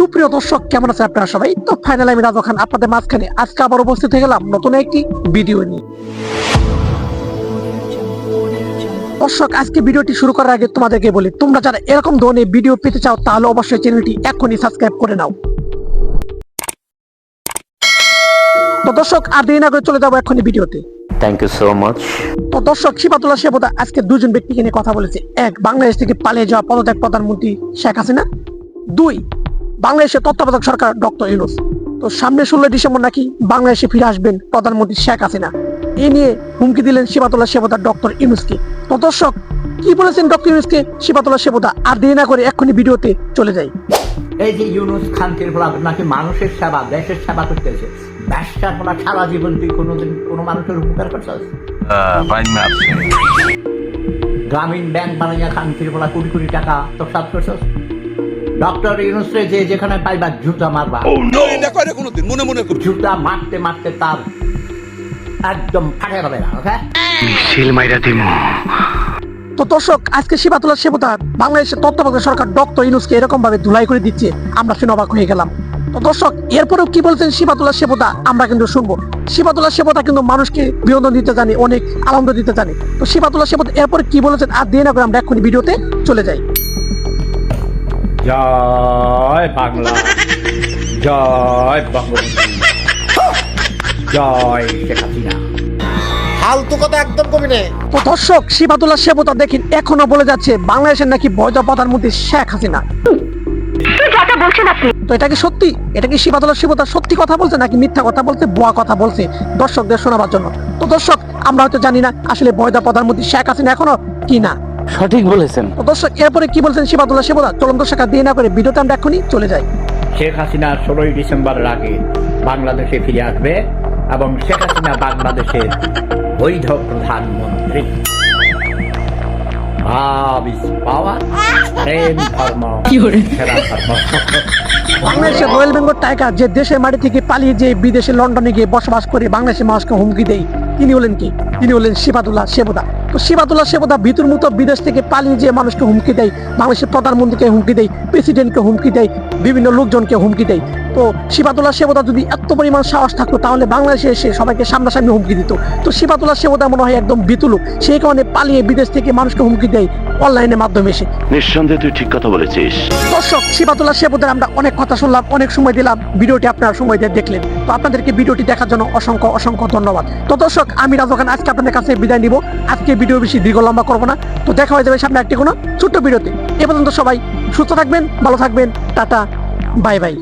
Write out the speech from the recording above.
সুপ্রিয় দর্শক কেমন আছেন আপনারা সবাই? তো ফাইনাল আমি রাজা খান আপনাদের মাঝখানে আজকে আবার উপস্থিত হয়ে গেলাম নতুন একটি ভিডিও নিয়ে। দর্শক আজকে ভিডিওটি শুরু করার আগে তোমাদেরকে বলি তোমরা যারা এরকম ধরনের ভিডিও পেতে চাও তাহলে অবশ্যই চ্যানেলটি এখনই সাবস্ক্রাইব করে নাও। তো দর্শক আর দেরি না করে চলে যাব এখনই ভিডিওতে থ্যাংক ইউ সো মাচ তো দর্শক শিবাতুল্লাহ সেবদা আজকে দুজন ব্যক্তিকে নিয়ে কথা বলেছে। এক বাংলাদেশ থেকে পালিয়ে যাওয়া পদত্যাগ প্রধানমন্ত্রী শেখ হাসিনা। দুই বাংলাদেশের তত্ত্বাবধায়ক সরকার ডক্টর ইউনুস। তো সামনে ষোলো ডিসেম্বর নাকি বাংলাদেশে ফিরে আসবেন প্রধানমন্ত্রী শেখ হাসিনা। এ নিয়ে হুমকি দিলেন শিবাতুল্লাহ সেবদা ডক্টর ইউনুসকে। তো দর্শক কি বলেছেন ডক্টর ইউনুসকে? শিবাতুল্লাহ সেবদা আর দেরি না করে এক্ষুনি ভিডিওতে চলে যাই। এই যে ইউনুস খান তিরফলা নাকি মানুষের সেবা দেশের সেবা করতেছে। ব্যবসার ফলা সারা জীবন তুই কোনোদিন কোনো মানুষের উপকার করছিস? গ্রামীণ ব্যাংক বানাইয়া খান তিরফলা কোটি কোটি টাকা তো সাত করছিস? ডক্টর ইউনুসরে যে যেখানে পাইবা জুতা মারবা। এটা করে কোনোদিন মনে মনে করি। জুতা মারতে মারতে তার একদম ফাটে যাবে না ওকে তো দর্শক আজকে সেবদা বাংলাদেশের তত্ত্বাবধায়ক সরকার ডক্টর ইউনুসকে এরকম ভাবে ধুলাই করে দিচ্ছে আমরা শুনে অবাক হয়ে গেলাম। তো দর্শক এরপরেও কি বলছেন শিবাতুল্লাহ সেবতা আমরা কিন্তু শুনব। শিবাতুল্লাহ সেবদা কিন্তু মানুষকে বিনোদন দিতে জানে অনেক আনন্দ দিতে জানে। তো শিবাতুল্লাহ সেবদা এরপরে কি বলেছেন আর দিয়ে না করে আমরা এক্ষুনি ভিডিওতে চলে যাই। জয় বাংলা। জয় বঙ্গবন্ধু জয় শেখ হাসিনা। ফালতু কথা একদম কবি নে তো দর্শক শিবাতুল্লাহ সেবদা দেখেন এখনও বলে যাচ্ছে বাংলাদেশের নাকি বৈধ প্রধানমন্ত্রী শেখ হাসিনা। তো এটা কি সত্যি? এটা কি শিবাতুল্লাহ শিবতা সত্যি কথা বলছে নাকি মিথ্যা কথা বলছে বোয়া কথা বলছে? দর্শকদের শোনাবার জন্য। তো দর্শক আমরা হয়তো জানি না আসলে বৈধ প্রধানমন্ত্রী শেখ হাসিনা এখনও কি না সঠিক বলেছেন। দর্শক এরপরে কি বলছেন শিবাতুল্লাহ শিবতা চলুন দর্শক আর দিয়ে না করে ভিডিওতে আমরা এখনই চলে যাই। শেখ হাসিনা ষোলোই ডিসেম্বরের আগে বাংলাদেশে ফিরে আসবে এবং শেখ হাসিনা বাংলাদেশের বৈধ প্রধানমন্ত্রী। বাংলাদেশের রয়্যাল বেঙ্গল টাইগার যে দেশের মাটি থেকে পালিয়ে যে বিদেশে লন্ডনে গিয়ে বসবাস করে বাংলাদেশের মানুষকে হুমকি দেয় তিনি হলেন কি? তিনি হলেন শিবাদুল্লাহ সেবদা তো শিবাদুল্লাহ সেবদা ভিতর মতো বিদেশ থেকে পালিয়ে যে মানুষকে হুমকি দেয় বাংলাদেশের প্রধানমন্ত্রীকে হুমকি দেয় প্রেসিডেন্টকে হুমকি দেয় বিভিন্ন লোকজনকে হুমকি দেয়। তো শিবাদুল্লাহ সেবদা যদি এত পরিমাণ সাহস থাকতো তাহলে বাংলাদেশে এসে সবাইকে সামনাসামনি হুমকি দিত। তো শিবাদুল্লাহ সেবদা মনে হয় একদম বিতুলুক সেই কারণে পালিয়ে বিদেশ থেকে মানুষকে হুমকি দেয় অনলাইনের মাধ্যমে এসে। নিঃসন্দেহে তুই ঠিক কথা বলেছিস। দর্শক শিবাতুল্লাহ শেবুদের আমরা অনেক কথা শুনলাম অনেক সময় দিলাম ভিডিওটি আপনারা সময় দিয়ে দেখলেন। তো আপনাদেরকে ভিডিওটি দেখার জন্য অসংখ্য অসংখ্য ধন্যবাদ। তো দর্শক আমি রাজা খান আজকে আপনাদের কাছে বিদায় নিব। আজকে ভিডিও বেশি দীর্ঘ লম্বা করব না। তো দেখা হয়ে যাবে সামনে একটি কোনো ছোট্ট ভিডিওতে। এ পর্যন্ত সবাই সুস্থ থাকবেন, ভালো থাকবেন, টাটা, বাই বাই।